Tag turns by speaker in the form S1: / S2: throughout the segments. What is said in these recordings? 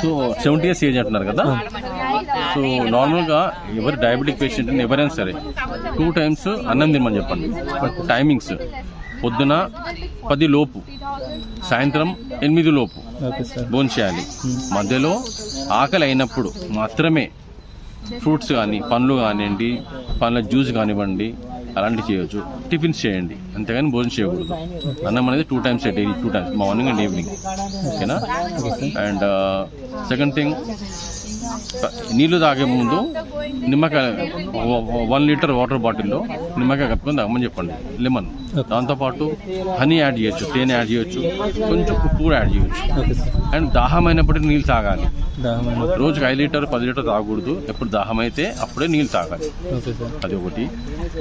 S1: So seventy years age అంటున్నారు కదా? So నార్మల్గా ఎవరి డయాబెటిక్ పేషెంట్ ఎవరైనా సరే టూ టైమ్స్ అన్నం తినమని చెప్పండి. టైమింగ్స్ పొద్దున పది లోపు సాయంత్రం ఎనిమిది లోపు
S2: ఓకే సార్.
S1: భోజనం చేయాలి. మధ్యలో ఆకలి అయినప్పుడు మాత్రమే ఫ్రూట్స్ కానీ పండ్లు కానివ్వండి పండ్ల జ్యూస్ కానివ్వండి అలాంటివి చేయొచ్చు. టిఫిన్స్ చేయండి. అంతేగాని భోజనం చేయకూడదు. అన్నం అనేది two times daily two times morning and evening ఓకేనా? అండ్ సెకండ్ థింగ్ నీళ్ళు తాగే ముందు నిమ్మకాయ వన్ లీటర్ వాటర్ బాటిల్లో నిమ్మకాయ కప్పుకొని తాగమని చెప్పండి. లెమన్. దాంతోపాటు హనీ యాడ్ చేయొచ్చు తేనె యాడ్ చేయొచ్చు కొంచెం ఉప్పు కూడా యాడ్ చేయొచ్చు. అండ్ దాహం అయినప్పటికీ నీళ్ళు తాగాలి. రోజుకి ఐదు లీటర్ పది లీటర్ తాగకూడదు. ఎప్పుడు దాహం అయితే అప్పుడే నీళ్ళు తాగాలి. అది ఒకటి.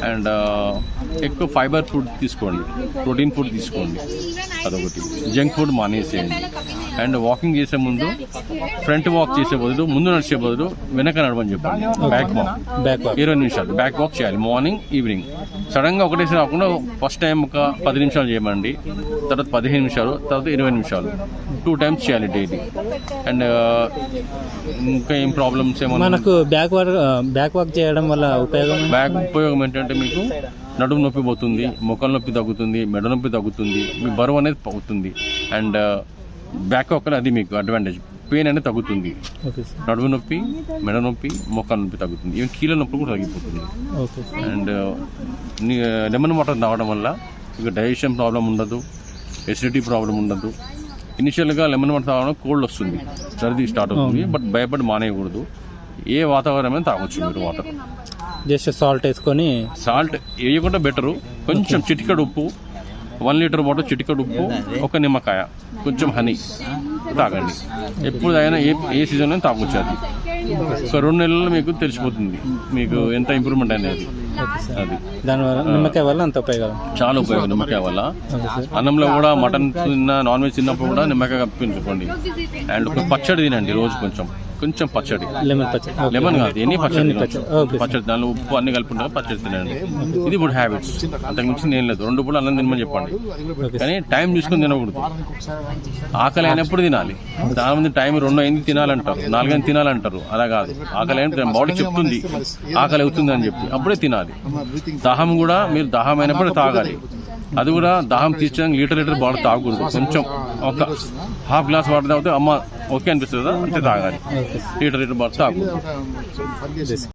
S1: అండ్ ఎక్కువ ఫైబర్ ఫుడ్ తీసుకోండి. ప్రోటీన్ ఫుడ్ తీసుకోండి. అదొకటి. జంక్ ఫుడ్ మానేసేయండి. అండ్ వాకింగ్ చేసే ముందు ఫ్రంట్ వాక్ చేసే బదులు ముందు నడిచే బదులు వెనక నడవని చెప్పండి. బ్యాక్ వాక్
S2: బ్యాక్ వాక్
S1: ఇరవై నిమిషాలు. బ్యాక్ వాక్ చేయాలి. మార్నింగ్ ఈవినింగ్ సడన్గా ఒకటేసారి కాకుండా ఫస్ట్ టైం ఒక పది నిమిషాలు చేయమండి. తర్వాత పదిహేను నిమిషాలు తర్వాత ఇరవై నిమిషాలు. టూ టైమ్స్ చేయాలి డైలీ అండ్ ఇంకా ఏం ప్రాబ్లమ్స్ ఏమన్నా?
S2: మనకు బ్యాక్ వాక్ బ్యాక్ వాక్ చేయడం వల్ల ఉపయోగం
S1: బ్యాక్ ఉపయోగం ఏంటంటే మీకు నడుము నొప్పి పోతుంది మొక్కల నొప్పి తగ్గుతుంది మెడ నొప్పి తగ్గుతుంది మీ బరువు అనేది పోతుంది. అండ్ బ్యాక్ ఒక్కనే అది మీకు అడ్వాంటేజ్ పెయిన్ అనేది తగ్గుతుంది. నడుము నొప్పి మెడ నొప్పి మొక్కల నొప్పి తగ్గుతుంది. ఈవెన్ కీళ్ళ నొప్పి కూడా తగ్గిపోతుంది. అండ్ లెమన్ వాటర్ తాగడం వల్ల మీకు డైజెషన్ ప్రాబ్లం ఉండదు ఎసిడిటీ ప్రాబ్లం ఉండదు. ఇనిషియల్గా లెమన్ వాటర్ తాగడం కోల్డ్ వస్తుంది. సర్ది స్టార్ట్ అవుతుంది. బట్ భయపడి మానేయకూడదు. ఏ వాతావరణం తాగొచ్చు మీరు వాటర్
S2: జస్ట్ సాల్ట్ వేసుకొని
S1: సాల్ట్ వేయకుండా బెటరు కొంచెం చిటికడు ఉప్పు వన్ లీటర్ వాటర్ చిటికడు ఉప్పు ఒక నిమ్మకాయ కొంచెం హనీ తాగండి. ఎప్పుడు అయినా ఏ ఏ సీజన్లో తాగొచ్చు అది ఒక రెండు నెలల్లో మీకు తెలిసిపోతుంది మీకు ఎంత ఇంప్రూవ్మెంట్ అనేది. అది.
S2: దానివల్ల నిమ్మకాయ వల్ల అంత ఉపయోగం?
S1: చాలా ఉపయోగం నిమ్మకాయ వల్ల. అన్నంలో కూడా మటన్ తిన్నా నాన్ వెజ్ తిన్నప్పుడు కూడా నిమ్మకాయ కప్పించుకోండి. అండ్ ఒక పచ్చడి తినండి రోజు కొంచెం. కొంచెం పచ్చడి.
S2: లెమన్ పచ్చడి.
S1: లెమన్ కాదు ఎన్ని పచ్చడి.
S2: పచ్చడి
S1: దానిలో ఉప్పు అన్ని కలుపుకుంటారు పచ్చడి తినండి. ఇది గుడ్ హ్యాబిట్స్ అంతకు మించి నేను లేదు. రెండు పూట అన్నం తినమని చెప్పండి. కానీ టైం చూసుకొని తినకూడదు. ఆకలి అయినప్పుడు తినాలి. చాలా మంది టైం రెండు అయింది తినాలంటారు నాలుగైంది తినాలంటారు. అలా కాదు. ఆకలి అయిన బాడీ చెప్తుంది ఆకలి అవుతుంది అని చెప్పి. అప్పుడే తినాలి. దాహం కూడా మీరు దాహం అయినప్పుడు తాగాలి. అది కూడా దాహం తీర్చడానికి లీటర్ లీటర్ బాడీ తాగకూడదు. కొంచెం ఒక హాఫ్ గ్లాస్ వాటర్ తాగితే అమ్మ ఓకే అనిపిస్తుంది? అంతే తాగాలి లీటర్ లీటర్ బాడీ తాగకూడదు